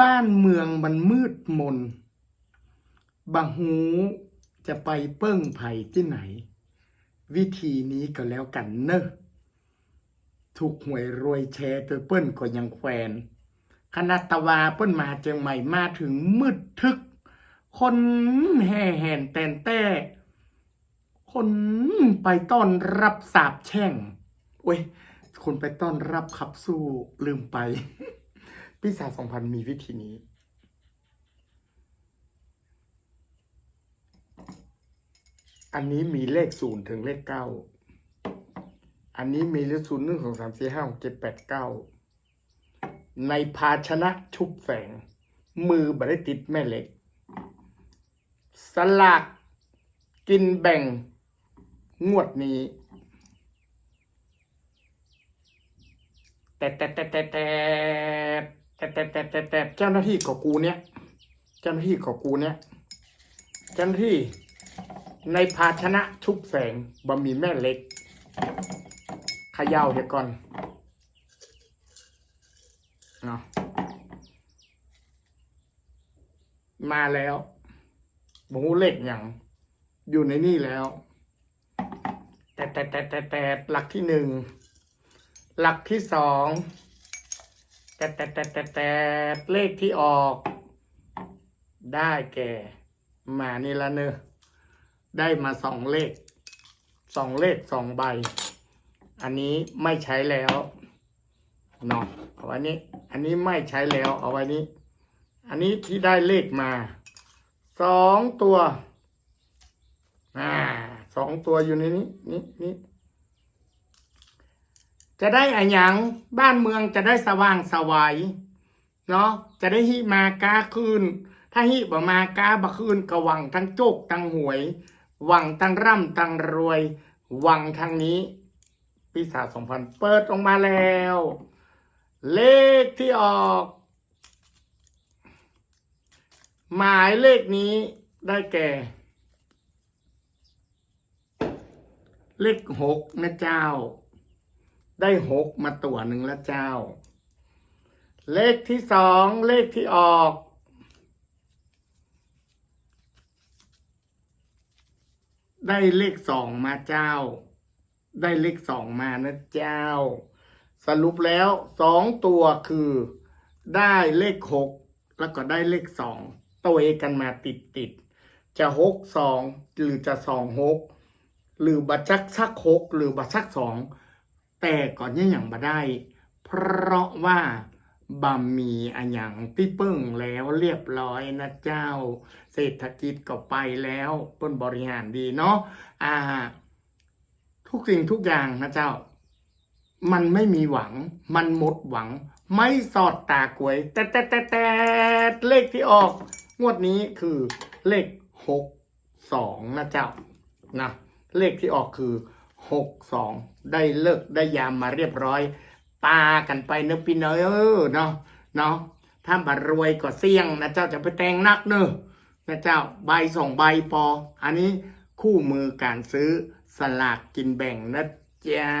บ้านเมืองมันมืดมนบางหูจะไปเปิ้งไผ่ที่ไหน วิธีนี้ก็แล้วกันเนอะถูกหวยรวยแชร์ตัวเปิ้นก็ยังแควนคณะตวาเปิ้นมาเจียงใหม่มาถึงมืดทึก คนแห่แห่นแตนแต้ คนไปต้อนรับสาบแช่งโอ้ย คนไปต้อนรับขับสู้ลืมไป พี่สาวสองพันมีวิธีนี้ อันนี้มีเลขศูนย์ถึงเลขเก้า อันนี้มีเลขศูนย์หนึ่งสองสามสี่ห้าหกเจ็ดแปดเก้า ในภาชนะชุบแสง มือบได้ติดแม่เหล็ก สลากกินแบ่ง งวดนี้แต่แต่แต่แต่แต่ แต่แต่แต่แต่แต่เจ้าหน้าที่ของกูเนี่ยเจ้าหน้าที่ของกูเนี่ยเจ้าหน้าที่ในภาชนะชุบแสงบะหมี่แม่เล็กขย่าเดี๋ยวก่อนเนาะมาแล้วบงูเล็กอย่างอยู่ในนี่แล้ว แต่แต่แต่แต่แต่หลักที่หนึ่งหลักที่สอง แต่แต่แต่แต่แต่เลขที่ออก ได้แก่มานี่ละเนอะได้มาสองเลขสองเลขสองใบ อันนี้ไม่ใช้แล้วเนาะเอาไว้นี้ อันนี้ไม่ใช้แล้วเอาไว้นี้ อันนี้ที่ได้เลขมาสองตัวอ่าสองตัวอยู่ในนี้นี่นี่ จะได้อะหยังบ้านเมืองจะได้สว่างสวัยเนาะจะได้หิมากาคืน ถ้าหิบมากาบะคืนก็หวังทั้งโจกทั้งหวย หวังทั้งร่ำทั้งรวย หวังทางนี้ปีศาจสองพันเปิดออกมาแล้ว เลขที่ออก หมายเลขนี้ได้แก่ เลขหกนะเจ้า ได้หกมาตัวหนึ่งแล้วเจ้า เลขที่สองเลขที่ออกได้เลขสองมาเจ้า ได้เลขสองมานะเจ้า สรุปแล้วสองตัวคือ ได้เลขหกแล้วก็ได้เลขสองตัวเอกันมาติดติดๆจะหกสองหรือจะสองหกหรือบัชักชักหกหรือบัชักสอง แต่ก่อนเนี่ยอย่างมาได้ เพราะว่าบะหมี่อันอย่างที่เปิ้งแล้วเรียบร้อยนะเจ้า เศรษฐกิจก็ไปแล้วเปิ้นบริหารดีเนาะอ่า ทุกสิ่งทุกอย่างนะเจ้า มันไม่มีหวัง มันหมดหวัง ไม่สอดตากวย แต่แต่แต่แต่เลขที่ออก งวดนี้คือเลขหกสองนะเจ้านะเลขที่ออกคือ หกสองได้เลิกได้ยามมาเรียบร้อยปากันไปเนอะพี่เนอะเออเนาะเนาะถ้าบัตรรวยก็เสี่ยงนะเจ้าจะไปแต่งนักเนอะนะเจ้าใบสองใบพออันนี้คู่มือการซื้อสลากกินแบ่งนะเจ้า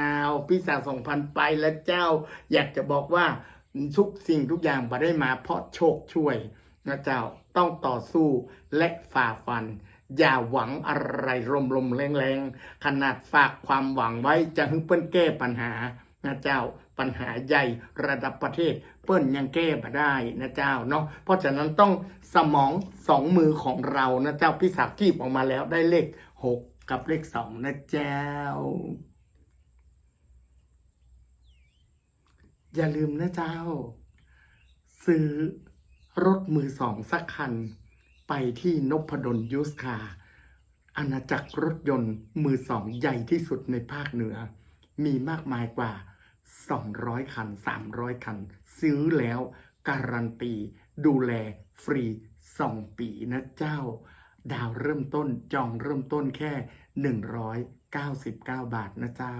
พี่สาวสองพันไปแล้วเจ้า อยากจะบอกว่าทุกสิ่งทุกอย่างมาได้มาเพราะโชคช่วยนะเจ้าต้องต่อสู้และฝ่าฟัน อย่าหวังอะไรลมลมๆแรงๆ ขนาดฝากความหวังไว้จะให้เปิ้นแก้ปัญหานะเจ้าปัญหาใหญ่ระดับประเทศ เปิ้นยังแก้มาได้นะเจ้าเนาะเพราะฉะนั้นต้องสมองสองมือของเรานะเจ้าพี่สากีบออกมาแล้วได้เลขหกกับเลขสองนะเจ้า อย่าลืมนะเจ้า ซื้อรถมือสองสักคัน ไปที่นพดลยูสคาร์อาณาจักรรถยนต์มือสองใหญ่ที่สุดในภาคเหนือ มีมากมายกว่า 200 คัน 300 คัน ซื้อแล้วการันตี ดูแลฟรี 2 ปีนะเจ้า ดาวเริ่มต้นจองเริ่มต้นแค่ 199 บาทนะเจ้า